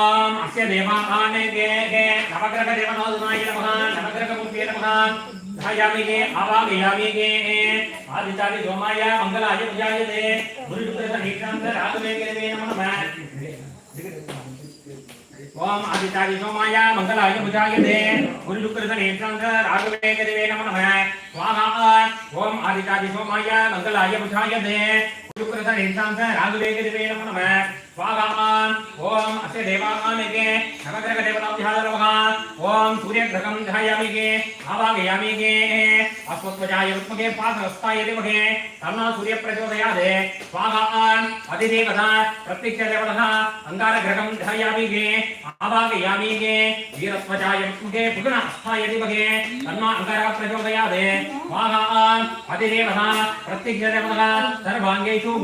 ओम अस्य देवाने गे गे नवग्रह देवनोदनाय नमः नवग्रह मूर्तये नमः धायामि के आवागयामि के आदितादि गोमाय, मंगलाय, पूजाय दे गुरुपुत्र निकांत रातमे के दे नमः। ओम आदितादि गोमाय, मंगलाय, पूजाय दे गुरुपुत्र निकांत रातमे के दे नमः। स्वाहा, ओम आदितादि गोमाय, मंगलाय, पूजाय दे गुरुपुत्र निकांत रातमे के दे नमः। स्वाहा ओम अस्य देवानामिके नवग्रह देवताभ्यः नमः ओम सूर्यग्रहं ध्यायामिके आवागयामिके। अस्मत्वजाय विद्महे पादहस्ताय विद्महे तन्नो सूर्यप्रचोदयात्। स्वाहा अधिदेवता प्रत्यक्षदेवतः अङ्गारग्रहं ध्यायामिके आवागयामिके। वीरत्वजाय विद्महे पुगुणहस्ताय विद्महे तन्नो अङ्गारः प्रचोदयात्। स्वाहा अधिदेवता प्रत्यक्षदेवतः सर्वाङ्गेषु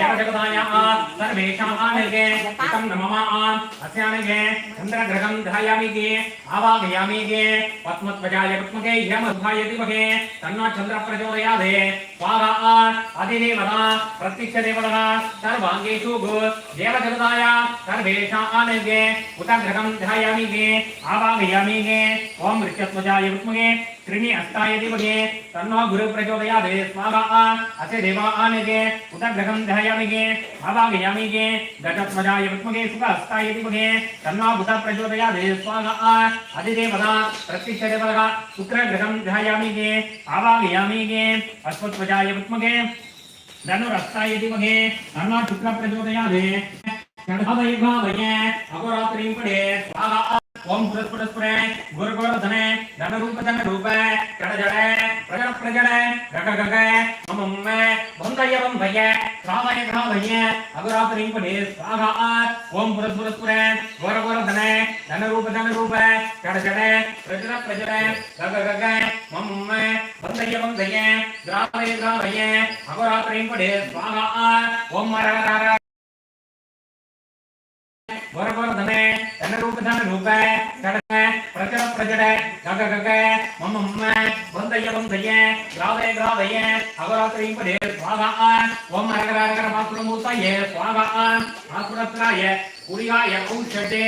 देवजगतायाः सर्वेषाम् అస్మానగే ఇతం నమమాం అస్యానగే చంద్రగ్రహం ధాయామిగే ఆవాగయామిగే పద్మత్వజాయ పద్మకే యమధ్వాయతి మహే తన్నో చంద్ర ప్రచోదయాదే స్వాహా అధిదేవత ప్రత్యక్ష దేవత సర్వాంగేషు దేవజనతాయ సర్వేషానగే ఉత గ్రహం ధాయామిగే ఆవాగయామిగే ఓం ఋష్యత్వజాయ పద్మకే त्रिनी अस्ता यदि तन्नो गुरु प्रचोदया प्रचोदयात् स्वाहा अस्य देवा आनेके उत ग्रहं दहयामिगे, भावागयामिगे गतत्वजाय विद्महे सुख अस्ता यदि वगे तन्नो बुध प्रचोदयात् स्वाहा, अधिदेवता प्रत्यक्षदेवता पुत्र ग्रहं दहयामिगे, भावागयामिगे अश्वत्वजाय विद्महे धनुरस्ता यदि वगे तन्नो शुक्र प्रचोदयात् षड्भावये भावये अहोरात्रिं पडे, स्वाहा। ఓం పురస్పురస్పురే గురుగోరధనే ధనరూపధన రూప కడజడ ప్రజడ ప్రజడ గగగగ మమమ్మ వందయ వందయ కావయ కావయ అగురాపరింపనే స్వాహ ఓం పురస్పురస్పురే గురగోరధనే ధనరూపధన రూప కడజడ ప్రజడ ప్రజడ గగగగ మమమ్మ వందయ వందయ ద్రావయ ద్రావయ అగురాపరింపడే స్వాహ ఓం మరవర पडे स्वाहा ओम मरगरारा वरवरधने धनरूपधनरूपे जडे प्रजड प्रजडे गग गग मम बन्धय बन्धय ग्रावय ग्रावय अवरात्रिं पदे स्वाहा ओम नरगरागर मातृमूर्तये स्वाहा मातृत्राय कुरियाय औषधे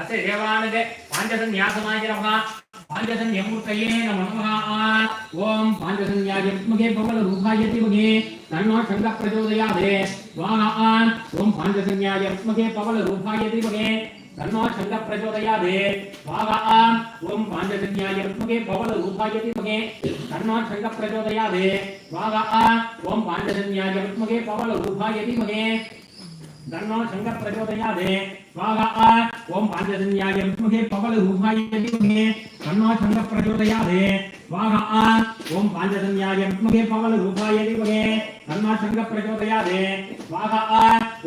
असे देवानगे पाञ्चसन्न्यासमाय नमः पाञ्चसन्यमूर्तये नमो नमः ॐ पाञ्चसन्याय विद्महे भवलरूपाय दिवगे तन्नो शङ्खः प्रचोदयात् स्वाहा ॐ पाञ्चसन्याय विद्महे தன்னோ சங்க பிரச்சோதயாதே வாகாம் ஓம் பாஞ்சஜன்யாய வித்மகே பவல ரூபாய தீமகே தன்னோ சங்க பிரச்சோதயாதே வாகாம் ஓம் பாஞ்சஜன்யாய வித்மகே பவல ரூபாய தீமகே தன்னோ சங்க பிரச்சோதயாதே ஸ்வாகா ஓம் பாஞ்சஜன்யாய வித்மகே பவல ரூபாய தீமகே தன்னோ சங்க பிரச்சோதயாதே ஸ்வாகா ஓம் பாஞ்சஜன்யாய வித்மகே பவல ரூபாய தீமகே தன்னோ சங்க பிரச்சோதயாதே ஸ்வாகா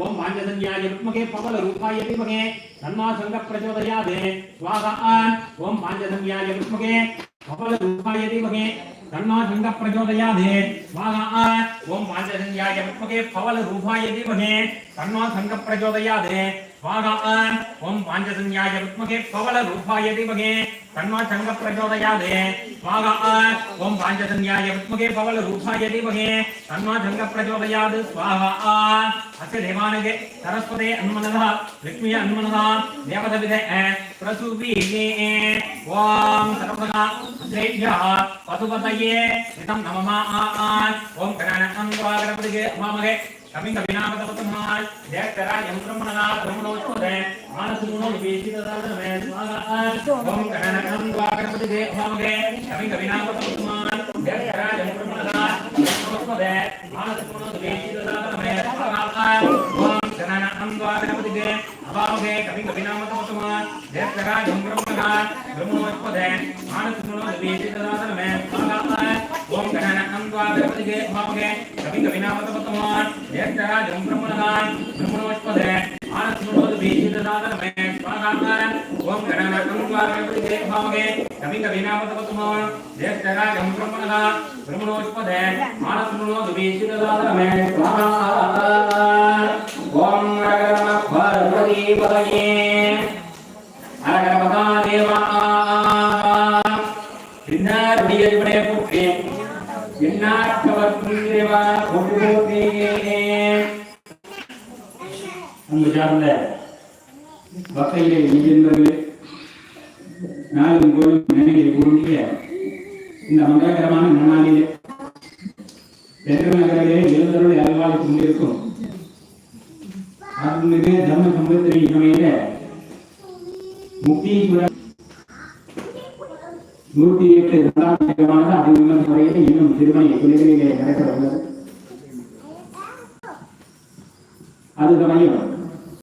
ஓம் பாஞ்சஜன்யாய வித்மகே பவல ரூபாய தீமகே தன்னோ சங்க பிரச்சோதயாதே ஸ்வாகா ஓம் பாஞ்சஜன்யாய வித்மகே அபலரூபாயதே வகே தன்னா சங்க பிரஜோதயாதே வாகா ஓம் பாஞ்சசஞ்ஞாய வித்மகே பவல ரூபாயதே வகே தன்னா சங்க பிரஜோதயாதே स्वाहान् ॐ पाञ्चसंज्ञाय विद्महे पवनरूपाय धीमहे तन्माच्छङ्गः प्रचोदयात्। स्वाहान् ॐ पाञ्चसंज्ञाय विद्महे दिवगे तन्मा चंग प्रचोदयाद स्वाहा अस्य देवानगे सरस्वते अन्मनः लक्ष्मी अन्मनः देवदविदे प्रसुभिः ओम सर्वदा श्रेयः पशुपतये हितं नमः। आ ओम ॐ गणानन्दवागरपतिगे मामहे కమింగ వినామదవతమాయ్ దేకరా యంత్రమనగా బ్రహ్మణోత్పదే మానసుగుణో వివేచితదాదమే ఓం కనకం ద్వాగణపతి దేవామగే కమింగ వినామదవతమాయ్ దేకరా యంత్రమనగా బ్రహ్మణోత్పదే మానసుగుణో వివేచితదాదమే द्वाविनपदिते अभामुखे कविकविनामतमतमा जयप्रकाशं ब्रह्मणात् ब्रह्मोत्पदे मानसुनो दिवेति तदासन मे अगाता है ओम गणनं द्वाविनपदिते अभामुखे कविकविनामतमतमा जयप्रकाशं ब्रह्मणात् ब्रह्मोत्पदे मानसुनो दिवेति तदासन मे अगाता है ओम गणनं द्वाविनपदिते अभामुखे कविकविनामतमतमा जयप्रकाशं ब्रह्मणात् ब्रह्मोत्पदे मानसुनो दिवेति तदासन मे अगाता है। ஓம் அரகரம பார்வதி பகவே அரகர மகாதேவா பின்னார் முடியல்வனே புற்றே என்னாட்டவர் புரிந்திரவா கொண்டுபோதே உங்க சார்ந்த வக்கையிலே நிகழ்ந்தது நாளும் கோயிலும் நினைவில் கூடிய இந்த மங்களகரமான நன்னாளிலே பெருநகரிலே எழுந்தருள் அல்வாழ்ந்து கொண்டிருக்கும் அருள்மிகு தர்ம சமுத்திரி இணையில முக்தீஸ்வரர் நூற்றி எட்டு இரண்டாம் தேதியானது அதிவிமர்ச முறையில் இன்னும் திருமணி குளிரிலே நடைபெற உள்ளது அது சமயம்